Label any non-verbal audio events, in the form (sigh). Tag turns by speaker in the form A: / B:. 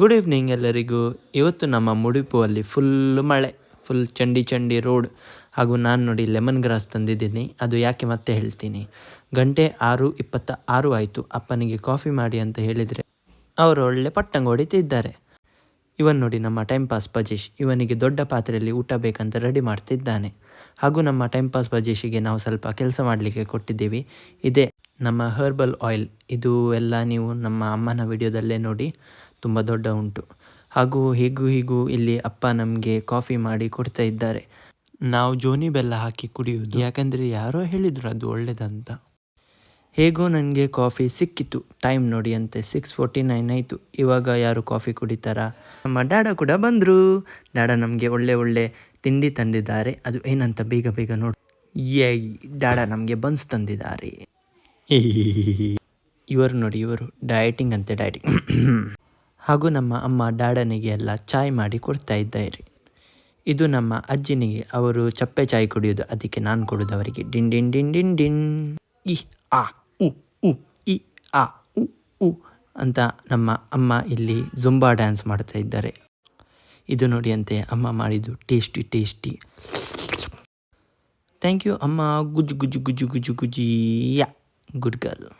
A: Good evening ಎಲ್ಲರಿಗೂ. ಇವತ್ತು ನಮ್ಮ ಮುಡಿಪು ಅಲ್ಲಿ ಫುಲ್ ಮಳೆ ಫುಲ್ ಚಂಡಿ ಚಂಡಿ ರೋಡ್ ಹಾಗೂ ನಾನು ನೋಡಿ ಲೆಮನ್ ಗ್ರಾಸ್ ತಂದಿದ್ದೀನಿ. ಅದು ಯಾಕೆ ಮತ್ತೆ ಹೇಳ್ತೀನಿ. ಗಂಟೆ ಆರು ಇಪ್ಪತ್ತ ಆರು ಆಯಿತು. ಅಪ್ಪನಿಗೆ ಕಾಫಿ ಮಾಡಿ ಅಂತ ಹೇಳಿದರೆ ಅವರು ಒಳ್ಳೆ ಪಟ್ಟಂಗ ಹೊಡಿತಿದ್ದಾರೆ. ಇವನ್ ನೋಡಿ ನಮ್ಮ ಟೈಮ್ ಪಾಸ್ ಬಜೇಶ್. ಇವನಿಗೆ ದೊಡ್ಡ ಪಾತ್ರೆಯಲ್ಲಿ ಊಟ ಬೇಕಂತ ರೆಡಿ ಮಾಡ್ತಿದ್ದಾನೆ. ಹಾಗೂ ನಮ್ಮ ಟೈಮ್ ಪಾಸ್ ಬಜೇಶಿಗೆ ನಾವು ಸ್ವಲ್ಪ ಕೆಲಸ ಮಾಡಲಿಕ್ಕೆ ಕೊಟ್ಟಿದ್ದೀವಿ. ಇದೇ ನಮ್ಮ ಹರ್ಬಲ್ ಆಯಿಲ್ ಇದು ಎಲ್ಲ ನೀವು ನಮ್ಮ ಅಮ್ಮನ ವಿಡಿಯೋದಲ್ಲೇ ನೋಡಿ. ತುಂಬ ದೊಡ್ಡ ಉಂಟು. ಹಾಗೂ ಹೀಗೂ ಹೀಗೂ ಇಲ್ಲಿ ಅಪ್ಪ ನಮಗೆ ಕಾಫಿ ಮಾಡಿ ಕೊಡ್ತಾ ಇದ್ದಾರೆ. ನಾವು ಜೋನಿ ಬೆಲ್ಲ ಹಾಕಿ ಕುಡಿಯೋದು ಯಾಕಂದರೆ ಯಾರೋ ಹೇಳಿದರು ಅದು ಒಳ್ಳೆಯದಂತ ಹೇಗೋ ನನಗೆ ಕಾಫಿ ಸಿಕ್ಕಿತು. ಟೈಮ್ ನೋಡಿ ಅಂತೆ ಸಿಕ್ಸ್ ಫೋರ್ಟಿ ನೈನ್ ಆಯಿತು. ಇವಾಗ ಯಾರು ಕಾಫಿ ಕುಡಿತಾರಾ? ನಮ್ಮ ಡಾಡ ಕೂಡ ಬಂದರು. ಡ್ಯಾಡ ನಮಗೆ ಒಳ್ಳೆ ಒಳ್ಳೆ ತಿಂಡಿ ತಂದಿದ್ದಾರೆ. ಅದು ಏನಂತ ಬೇಗ ಬೇಗ ನೋಡಿ. ಏ ಡ್ಯಾಡ ನಮಗೆ ಬನ್ಸ್ ತಂದಿದ್ದಾರೆ. (laughs) ಇವರು ನೋಡಿ ಇವರು. ಡಯಟಿಂಗ್ ಅಂತೆ ಡಯಟಿಂಗ್ ಹಾಗೂ ನಮ್ಮ ಅಮ್ಮ ಡಾಡನಿಗೆ ಎಲ್ಲ ಚಾಯ್ ಮಾಡಿ ಕೊಡ್ತಾ ಇದ್ದಾರೆ. ಇದು ನಮ್ಮ ಅಜ್ಜಿನಿಗೆ, ಅವರು ಚಪ್ಪೆ ಚಾಯ್ ಕುಡಿಯೋದು, ಅದಕ್ಕೆ ನಾನು ಕೊಡೋದು ಅವರಿಗೆ ಡಿನ್ ಡಿನ್ ಡಿನ್ ಡಿನ್ ಡಿನ್. ಇ ಆ, ಉ ಉ ಇ ಆ, ಉ ಉ ಅಂತ ನಮ್ಮ ಅಮ್ಮ ಇಲ್ಲಿ ಜುಂಬಾ ಡ್ಯಾನ್ಸ್ ಮಾಡ್ತಾ ಇದ್ದಾರೆ. ಇದು ನೋಡಿಯಂತೆ ಅಮ್ಮ ಮಾಡಿದ್ದು ಟೇಸ್ಟಿ ಟೇಸ್ಟಿ. ಥ್ಯಾಂಕ್ ಯು ಅಮ್ಮ. ಗುಜು ಗುಜು ಗುಜು ಗುಜು ಗುಜಿಯಾ ಗುಡ್ ಗರ್ಲ್.